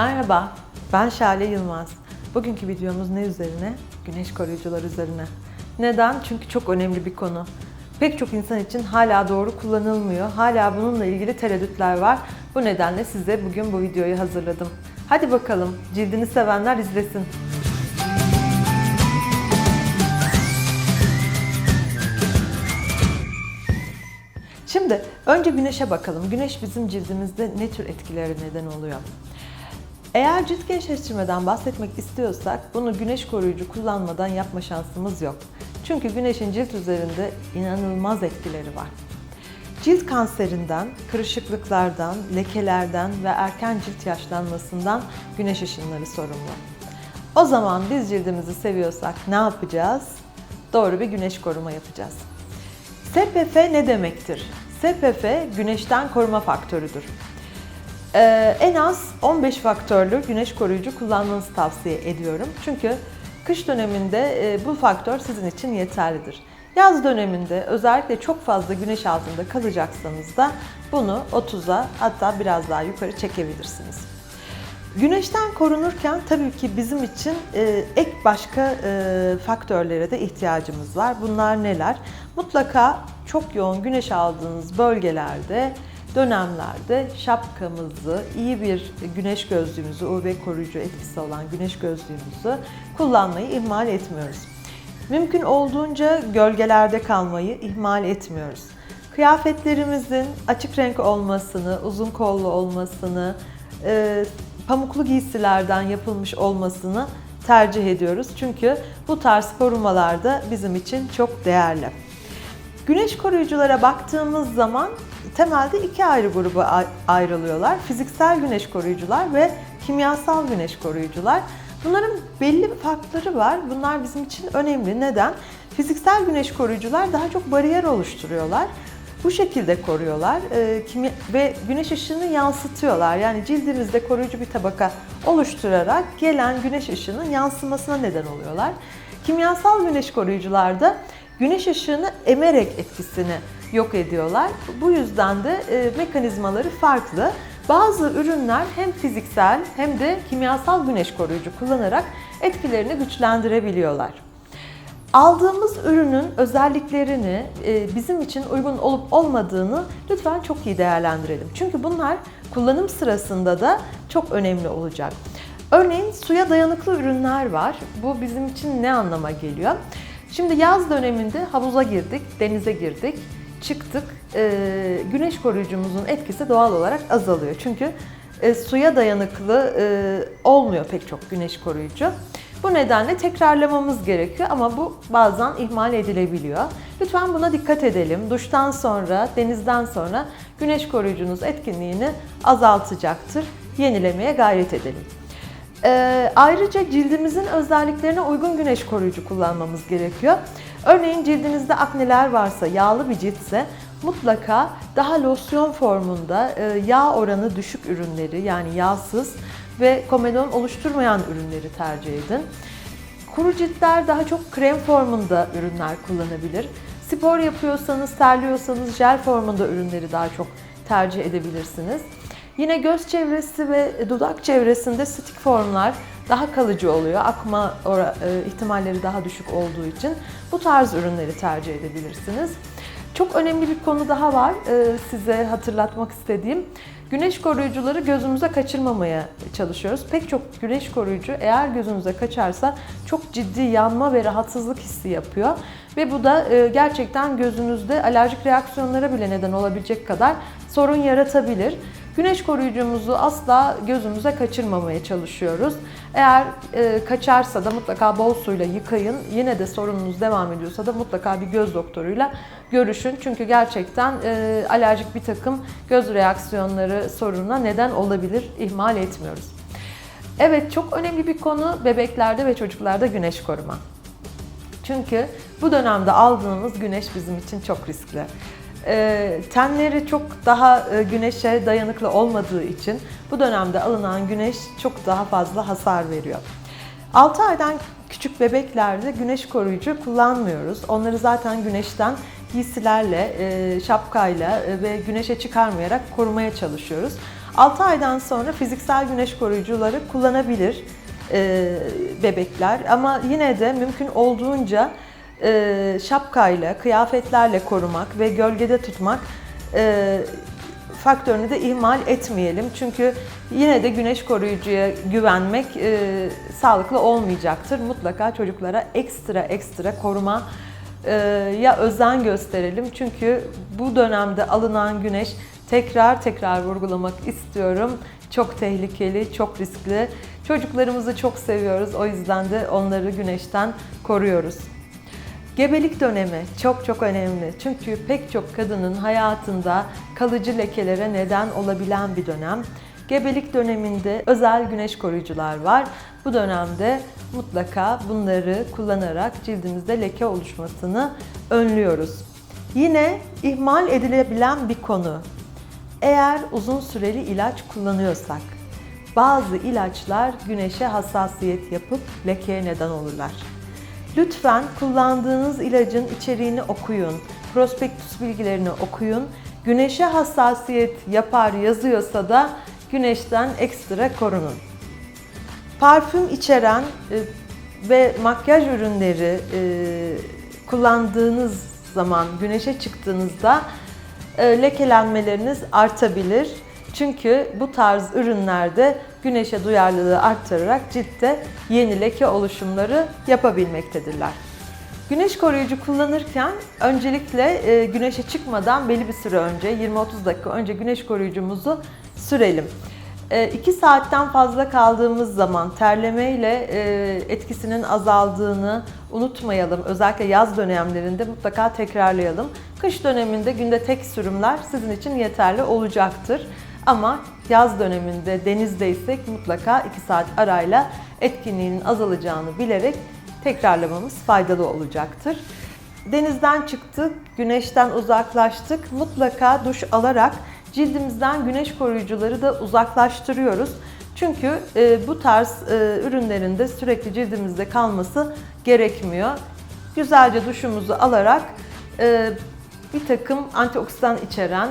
Merhaba, ben Şale Yılmaz. Bugünkü videomuz ne üzerine? Güneş koruyucular üzerine. Neden? Çünkü çok önemli bir konu. Pek çok insan için hala doğru kullanılmıyor. Hala bununla ilgili tereddütler var. Bu nedenle size bugün bu videoyu hazırladım. Hadi bakalım, cildini sevenler izlesin. Şimdi önce güneşe bakalım. Güneş bizim cildimizde ne tür etkileri neden oluyor? Eğer cilt gençleştirmeden bahsetmek istiyorsak bunu güneş koruyucu kullanmadan yapma şansımız yok. Çünkü güneşin cilt üzerinde inanılmaz etkileri var. Cilt kanserinden, kırışıklıklardan, lekelerden ve erken cilt yaşlanmasından güneş ışınları sorumlu. O zaman biz cildimizi seviyorsak ne yapacağız? Doğru bir güneş koruma yapacağız. SPF ne demektir? SPF güneşten koruma faktörüdür. Ee, en az 15 faktörlü güneş koruyucu kullanmanızı tavsiye ediyorum. Çünkü kış döneminde e, bu faktör sizin için yeterlidir. Yaz döneminde özellikle çok fazla güneş altında kalacaksanız da bunu 30'a hatta biraz daha yukarı çekebilirsiniz. Güneşten korunurken tabii ki bizim için e, ek başka e, faktörlere de ihtiyacımız var. Bunlar neler? Mutlaka çok yoğun güneş aldığınız bölgelerde, dönemlerde şapkamızı, iyi bir güneş gözlüğümüzü, UV koruyucu etkisi olan güneş gözlüğümüzü kullanmayı ihmal etmiyoruz. Mümkün olduğunca gölgelerde kalmayı ihmal etmiyoruz. Kıyafetlerimizin açık renk olmasını, uzun kollu olmasını, e, pamuklu giysilerden yapılmış olmasını tercih ediyoruz. Çünkü bu tarz korumalar da bizim için çok değerli. Güneş koruyuculara baktığımız zaman temelde iki ayrı gruba ayrılıyorlar. Fiziksel güneş koruyucular ve kimyasal güneş koruyucular. Bunların belli farkları var. Bunlar bizim için önemli. Neden? Fiziksel güneş koruyucular daha çok bariyer oluşturuyorlar. Bu şekilde koruyorlar e, kimya ve güneş ışığını yansıtıyorlar. Yani cildimizde koruyucu bir tabaka oluşturarak gelen güneş ışığının yansımasına neden oluyorlar. Kimyasal güneş koruyucularda güneş ışığını emerek etkisini yok ediyorlar. Bu yüzden de e, mekanizmaları farklı. Bazı ürünler hem fiziksel hem de kimyasal güneş koruyucu kullanarak etkilerini güçlendirebiliyorlar. Aldığımız ürünün özelliklerini, e, bizim için uygun olup olmadığını lütfen çok iyi değerlendirelim. Çünkü bunlar kullanım sırasında da çok önemli olacak. Örneğin suya dayanıklı ürünler var. Bu bizim için ne anlama geliyor? Şimdi yaz döneminde havuza girdik, denize girdik, çıktık. E, güneş koruyucumuzun etkisi doğal olarak azalıyor. Çünkü e, suya dayanıklı olmuyor pek çok güneş koruyucu. Bu nedenle tekrarlamamız gerekiyor ama bu bazen ihmal edilebiliyor. Lütfen buna dikkat edelim. Duştan sonra, denizden sonra güneş koruyucunuz etkinliğini azaltacaktır. Yenilemeye gayret edelim. Ee, ayrıca cildimizin özelliklerine uygun güneş koruyucu kullanmamız gerekiyor. Örneğin cildinizde akneler varsa, yağlı bir ciltse mutlaka daha losyon formunda e, yağ oranı düşük ürünleri yani yağsız ve komedon oluşturmayan ürünleri tercih edin. Kuru ciltler daha çok krem formunda ürünler kullanabilir. Spor yapıyorsanız, terliyorsanız jel formunda ürünleri daha çok tercih edebilirsiniz. Yine göz çevresi ve dudak çevresinde stik formlar daha kalıcı oluyor. Akma e, ihtimalleri daha düşük olduğu için bu tarz ürünleri tercih edebilirsiniz. Çok önemli bir konu daha var e, size hatırlatmak istediğim. Güneş koruyucuları gözümüze kaçırmamaya çalışıyoruz. Pek çok güneş koruyucu eğer gözünüze kaçarsa çok ciddi yanma ve rahatsızlık hissi yapıyor. Ve bu da e, gerçekten gözünüzde alerjik reaksiyonlara bile neden olabilecek kadar sorun yaratabilir. Güneş koruyucumuzu asla gözümüze kaçırmamaya çalışıyoruz. Eğer e, kaçarsa da mutlaka bol suyla yıkayın. Yine de sorununuz devam ediyorsa da mutlaka bir göz doktoruyla görüşün. Çünkü gerçekten e, alerjik bir takım göz reaksiyonları sorununa neden olabilir. İhmal etmiyoruz. Evet çok önemli bir konu bebeklerde ve çocuklarda güneş koruma. Çünkü bu dönemde aldığımız güneş bizim için çok riskli. E, tenleri çok daha e, güneşe dayanıklı olmadığı için bu dönemde alınan güneş çok daha fazla hasar veriyor. 6 aydan küçük bebeklerde güneş koruyucu kullanmıyoruz. Onları zaten güneşten giysilerle, e, şapkayla e, ve güneşe çıkarmayarak korumaya çalışıyoruz. 6 aydan sonra fiziksel güneş koruyucuları kullanabilir e, bebekler ama yine de mümkün olduğunca e, şapkayla, kıyafetlerle korumak ve gölgede tutmak e, faktörünü de ihmal etmeyelim. Çünkü yine de güneş koruyucuya güvenmek e, sağlıklı olmayacaktır. Mutlaka çocuklara ekstra ekstra koruma e, ya özen gösterelim. Çünkü bu dönemde alınan güneş tekrar tekrar vurgulamak istiyorum. Çok tehlikeli, çok riskli. Çocuklarımızı çok seviyoruz. O yüzden de onları güneşten koruyoruz. Gebelik dönemi çok çok önemli. Çünkü pek çok kadının hayatında kalıcı lekelere neden olabilen bir dönem. Gebelik döneminde özel güneş koruyucular var. Bu dönemde mutlaka bunları kullanarak cildimizde leke oluşmasını önlüyoruz. Yine ihmal edilebilen bir konu. Eğer uzun süreli ilaç kullanıyorsak, bazı ilaçlar güneşe hassasiyet yapıp lekeye neden olurlar. Lütfen kullandığınız ilacın içeriğini okuyun, prospektüs bilgilerini okuyun. Güneşe hassasiyet yapar yazıyorsa da güneşten ekstra korunun. Parfüm içeren e, ve makyaj ürünleri e, kullandığınız zaman güneşe çıktığınızda e, lekelenmeleriniz artabilir. Çünkü bu tarz ürünlerde güneşe duyarlılığı arttırarak ciltte yeni leke oluşumları yapabilmektedirler. Güneş koruyucu kullanırken öncelikle e, güneşe çıkmadan belli bir süre önce 20-30 dakika önce güneş koruyucumuzu sürelim. 2 saatten fazla kaldığımız zaman terlemeyle e, etkisinin azaldığını unutmayalım. Özellikle yaz dönemlerinde mutlaka tekrarlayalım. Kış döneminde günde tek sürümler sizin için yeterli olacaktır. Ama yaz döneminde denizdeysek mutlaka 2 saat arayla etkinliğinin azalacağını bilerek tekrarlamamız faydalı olacaktır. Denizden çıktık, güneşten uzaklaştık. Mutlaka duş alarak cildimizden güneş koruyucuları da uzaklaştırıyoruz. Çünkü e, bu tarz e, ürünlerin de sürekli cildimizde kalması gerekmiyor. Güzelce duşumuzu alarak e, bir takım antioksidan içeren,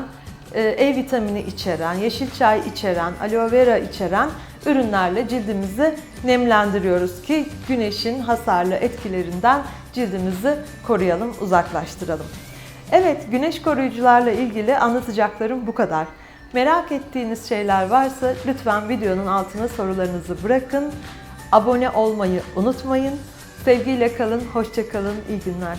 E vitamini içeren, yeşil çay içeren, aloe vera içeren ürünlerle cildimizi nemlendiriyoruz ki güneşin hasarlı etkilerinden cildimizi koruyalım, uzaklaştıralım. Evet, güneş koruyucularla ilgili anlatacaklarım bu kadar. Merak ettiğiniz şeyler varsa lütfen videonun altına sorularınızı bırakın. Abone olmayı unutmayın. Sevgiyle kalın, hoşça kalın, iyi günler.